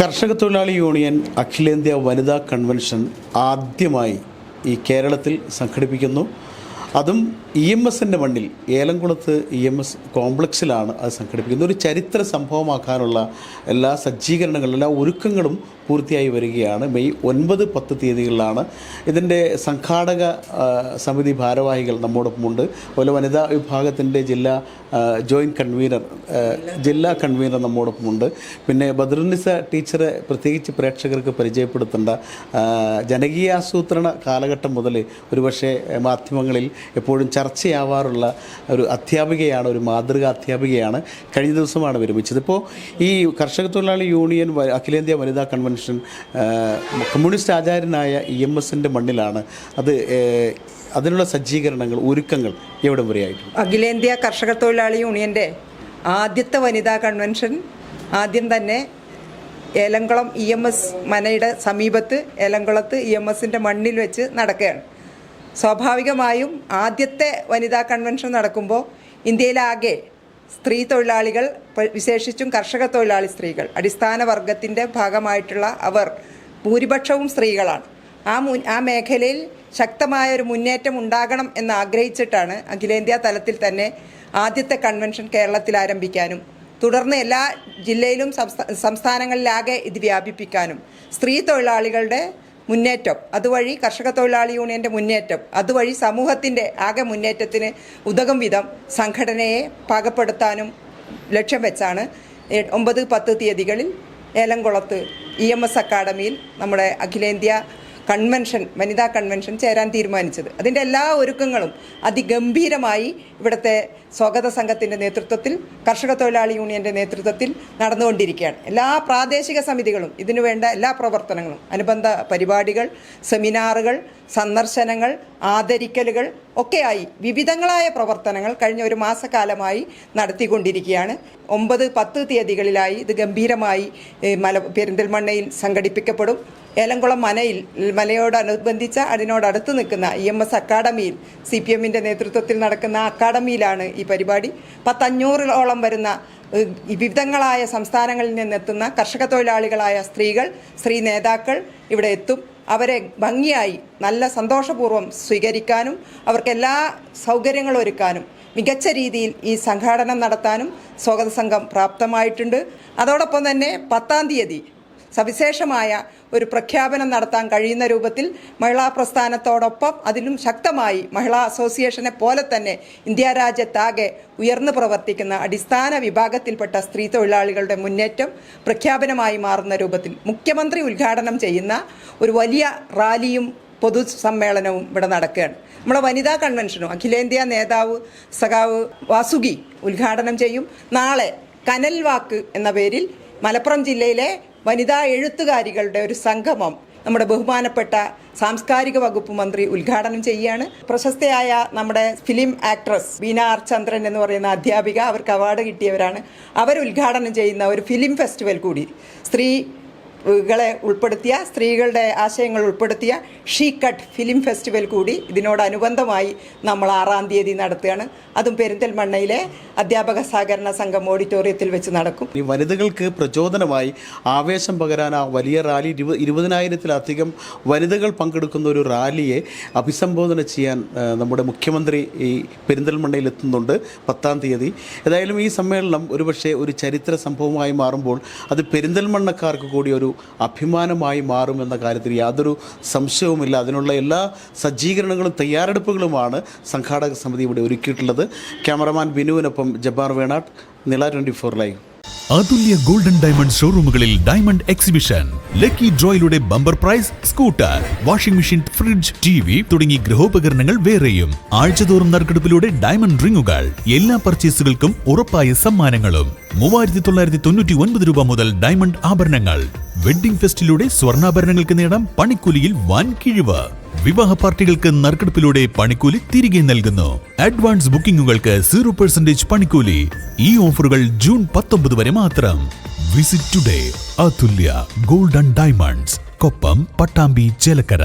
കർഷക തൊഴിലാളി യൂണിയൻ അഖിലേന്ത്യാ വനിതാ കൺവെൻഷൻ ആദ്യമായി ഈ കേരളത്തിൽ സംഘടിപ്പിക്കുന്നു. അതും ഇ എം എസിന്റെ മണ്ണിൽ ഏലംകുളത്ത് ഇ എം എസ് കോംപ്ലക്സിലാണ് അത് സംഘടിപ്പിക്കുന്നത്. ഒരു ചരിത്ര സംഭവമാക്കാനുള്ള എല്ലാ സജ്ജീകരണങ്ങളും എല്ലാ ഒരുക്കങ്ങളും പൂർത്തിയായി വരികയാണ്. മെയ് ഒൻപത് പത്ത് തീയതികളിലാണ്. ഇതിന്റെ സംഘാടക സമിതി ഭാരവാഹികൾ നമ്മോടൊപ്പമുണ്ട് അതുപോലെ വനിതാ വിഭാഗത്തിന്റെ ജില്ലാ ജോയിന്റ് കൺവീനർ ജില്ലാ കൺവീനർ നമ്മോടൊപ്പമുണ്ട് പിന്നെ ബദ്രനിസ ടീച്ചറെ പ്രത്യേകിച്ച് പ്രേക്ഷകർക്ക് പരിചയപ്പെടുത്തേണ്ട ജനകീയാസൂത്രണ കാലഘട്ടം മുതൽ ഒരുപക്ഷെ മാധ്യമങ്ങളിൽ എപ്പോഴും ചർച്ചയാവാറുള്ള ഒരു അധ്യാപികയാണ് ഒരു മാതൃക അധ്യാപികയാണ് കഴിഞ്ഞ ദിവസമാണ് വിരമിച്ചത്. ഇപ്പോൾ ഈ കർഷക തൊഴിലാളി യൂണിയൻ അഖിലേന്ത്യാ വനിതാ കൺവെൻഷൻ കമ്മ്യൂണിസ്റ്റ് ആചാര്യനായ ഇ എം എസിന്റെ മണ്ണിലാണ് അത് അതിനുള്ള സജ്ജീകരണങ്ങൾ ഒരുക്കങ്ങൾ എവിടെ വരെയായിട്ടുണ്ട്? അഖിലേന്ത്യാ കർഷക തൊഴിലാളി യൂണിയന്റെ ആദ്യത്തെ വനിതാ കൺവെൻഷൻ ആദ്യം തന്നെ ഏലംകുളം ഇ എം എസ് മനയുടെ സമീപത്ത് ഏലംകുളത്ത് ഇ എം എസിന്റെ മണ്ണിൽ വെച്ച് നടക്കുകയാണ്. സ്വാഭാവികമായും ആദ്യത്തെ വനിതാ കൺവെൻഷൻ നടക്കുമ്പോൾ ഇന്ത്യയിലാകെ സ്ത്രീ തൊഴിലാളികൾ വിശേഷിച്ചും കർഷക തൊഴിലാളി സ്ത്രീകൾ അടിസ്ഥാന വർഗത്തിന്റെ ഭാഗമായിട്ടുള്ള അവർ ഭൂരിപക്ഷവും സ്ത്രീകളാണ്. ആ മുൻ ആ മേഖലയിൽ ശക്തമായ ഒരു മുന്നേറ്റം ഉണ്ടാകണം എന്ന് ആഗ്രഹിച്ചിട്ടാണ് അഖിലേന്ത്യാ തലത്തിൽ തന്നെ ആദ്യത്തെ കൺവെൻഷൻ കേരളത്തിൽ ആരംഭിക്കാനും തുടർന്ന് എല്ലാ ജില്ലയിലും സംസ്ഥാ- സംസ്ഥാനങ്ങളിലാകെ ഇത് വ്യാപിപ്പിക്കാനും സ്ത്രീ തൊഴിലാളികളുടെ മുന്നേറ്റം. അതുവഴി കർഷക തൊഴിലാളി യൂണിയന്റെ മുന്നേറ്റം. അതുവഴി സമൂഹത്തിന്റെ ആകെ മുന്നേറ്റത്തിന് ഉതകും വിധം സംഘടനയെ പാകപ്പെടുത്താനും ലക്ഷ്യം വെച്ചാണ് ഒമ്പത് പത്ത് തീയതികളിൽ ഏലംകുളത്ത് ഇ എം എസ് അക്കാഡമിയിൽ നമ്മുടെ അഖിലേന്ത്യാ കൺവെൻഷൻ വനിതാ കൺവെൻഷൻ ചേരാൻ തീരുമാനിച്ചത്. അതിന്റെ എല്ലാ ഒരുക്കങ്ങളും അതിഗംഭീരമായി ഇവിടുത്തെ സ്വാഗത സംഘത്തിന്റെ നേതൃത്വത്തിൽ കർഷക തൊഴിലാളി യൂണിയന്റെ നേതൃത്വത്തിൽ നടന്നുകൊണ്ടിരിക്കുകയാണ്. എല്ലാ പ്രാദേശിക സമിതികളും ഇതിനു വേണ്ട എല്ലാ പ്രവർത്തനങ്ങളും അനുബന്ധ പരിപാടികൾ സെമിനാറുകൾ സന്ദർശനങ്ങൾ ആദരിക്കലുകൾ ഒക്കെയായി വിവിധങ്ങളായ പ്രവർത്തനങ്ങൾ കഴിഞ്ഞ ഒരു മാസക്കാലമായി നടത്തിക്കൊണ്ടിരിക്കുകയാണ്. ഒമ്പത് പത്ത് തീയതികളിലായി ഇത് ഗംഭീരമായി മല പെരിന്തൽമണ്ണയിൽ സംഘടിപ്പിക്കപ്പെടും. ഏലംകുളം മനയിൽ മലയോടനുബന്ധിച്ച അതിനോടടുത്ത് നിൽക്കുന്ന ഇ എം എസ് അക്കാഡമിയിൽ സി പി എമ്മിന്റെ നേതൃത്വത്തിൽ നടക്കുന്ന അക്കാഡമിയിലാണ് ഈ പരിപാടി. പത്തഞ്ഞൂറോളം വരുന്ന വിവിധങ്ങളായ സംസ്ഥാനങ്ങളിൽ നിന്നെത്തുന്ന കർഷക തൊഴിലാളികളായ സ്ത്രീകൾ സ്ത്രീ നേതാക്കൾ ഇവിടെ എത്തും. അവരെ ഭംഗിയായി നല്ല സന്തോഷപൂർവം സ്വീകരിക്കാനും അവർക്ക് എല്ലാ സൗകര്യങ്ങളും ഒരുക്കാനും മികച്ച രീതിയിൽ ഈ സംഘാടനം നടത്താനും സ്വാഗത സംഘം പ്രാപ്തമായിട്ടുണ്ട്. അതോടൊപ്പം തന്നെ പത്താം തീയതി സവിശേഷമായ ഒരു പ്രഖ്യാപനം നടത്താൻ കഴിയുന്ന രൂപത്തിൽ മഹിളാ പ്രസ്ഥാനത്തോടൊപ്പം അതിലും ശക്തമായി മഹിളാ അസോസിയേഷനെ പോലെ തന്നെ ഇന്ത്യ രാജ്യത്താകെ ഉയർന്നു പ്രവർത്തിക്കുന്ന അടിസ്ഥാന വിഭാഗത്തിൽപ്പെട്ട സ്ത്രീ തൊഴിലാളികളുടെ മുന്നേറ്റം പ്രഖ്യാപനമായി മാറുന്ന രൂപത്തിൽ മുഖ്യമന്ത്രി ഉദ്ഘാടനം ചെയ്യുന്ന ഒരു വലിയ റാലിയും പൊതു സമ്മേളനവും ഇവിടെ നടക്കുകയാണ്. നമ്മുടെ വനിതാ കൺവെൻഷനും അഖിലേന്ത്യാ നേതാവ് സഖാവ് വാസുകി ഉദ്ഘാടനം ചെയ്യും. നാളെ കനൽവാക്ക് എന്ന പേരിൽ മലപ്പുറം ജില്ലയിലെ വനിതാ എഴുത്തുകാരികളുടെ ഒരു സംഗമം നമ്മുടെ ബഹുമാനപ്പെട്ട സാംസ്കാരിക വകുപ്പ് മന്ത്രി ഉദ്ഘാടനം ചെയ്യുകയാണ്. പ്രശസ്തയായ നമ്മുടെ film actress Beena R Chandran എന്ന് പറയുന്ന അധ്യാപിക അവർക്ക് അവാർഡ് കിട്ടിയവരാണ്. അവർ ഉദ്ഘാടനം ചെയ്യുന്ന ഒരു ഫിലിം ഫെസ്റ്റിവൽ കൂടി. സ്ത്രീ കളെ ഉൾപ്പെടുത്തിയ സ്ത്രീകളുടെ ആശയങ്ങൾ ഉൾപ്പെടുത്തിയ ഷീ കട്ട് ഫിലിം ഫെസ്റ്റിവൽ കൂടി ഇതിനോടനുബന്ധമായി നമ്മൾ ആറാം തീയതി നടത്തുകയാണ്. അതും പെരിന്തൽമണ്ണയിലെ അധ്യാപക സഹകരണ സംഘം ഓഡിറ്റോറിയത്തിൽ വെച്ച് നടക്കും. ഈ വനിതകൾക്ക് പ്രചോദനമായി ആവേശം പകരാൻ ആ വലിയ റാലി ഇരുപ ഇരുപതിനായിരത്തിലധികം വനിതകൾ പങ്കെടുക്കുന്ന ഒരു റാലിയെ അഭിസംബോധന ചെയ്യാൻ നമ്മുടെ മുഖ്യമന്ത്രി ഈ പെരിന്തൽമണ്ണയിൽ എത്തുന്നുണ്ട് പത്താം തീയതി. ഏതായാലും ഈ സമ്മേളനം ഒരുപക്ഷെ ഒരു ചരിത്ര സംഭവമായി മാറുമ്പോൾ അത് പെരിന്തൽമണ്ണക്കാർക്ക് കൂടി ഒരു അഭിമാനമായി മാറുമെന്ന കാര്യത്തിൽ യാതൊരു സംശയവുമില്ല. അതിനുള്ള എല്ലാ സജ്ജീകരണങ്ങളും തയ്യാറെടുപ്പുകളുമാണ് സംഘാടക സമിതി ഇവിടെ ഒരുക്കിയിട്ടുള്ളത്. ക്യാമറമാൻ ബിനുവിനൊപ്പം ജബ്ബാർ വേണാട്ട് നില twenty four live. Athulya golden diamond ഷോറൂമുകളിൽ diamond exhibition. Lucky ഡ്രോയിലൂടെ bumper prize scooter washing machine fridge T V തുടങ്ങി ഗൃഹോപകരണങ്ങൾ വേറെയും. ആഴ്ചതോറും നറുക്കെടുപ്പിലൂടെ ഡയമണ്ട് റിങ്ങുകൾ എല്ലാ പർച്ചേസുകൾക്കും ഉറപ്പായ സമ്മാനങ്ങളും. മൂവായിരത്തി തൊള്ളായിരത്തി തൊണ്ണൂറ്റി ഒൻപത് രൂപ മുതൽ ഡയമണ്ട് ആഭരണങ്ങൾ. വെഡ്ഡിംഗ് ഫെസ്റ്റിലൂടെ സ്വർണാഭരണങ്ങൾക്ക് നേടാം പണിക്കൂലിയിൽ വൻ കിഴിവ് വിവാഹ പാർട്ടികൾക്ക് നറുക്കെടുപ്പിലൂടെ പണിക്കൂലി തിരികെ നൽകുന്നു. അഡ്വാൻസ് ബുക്കിംഗുകൾക്ക് സീറോ പെർസെന്റേജ് പണിക്കൂലി. ഈ ഓഫറുകൾ ജൂൺ പത്തൊമ്പത് വരെ മാത്രം. Visit today Athulya golden diamonds Koppam Pattambi Chelakkara.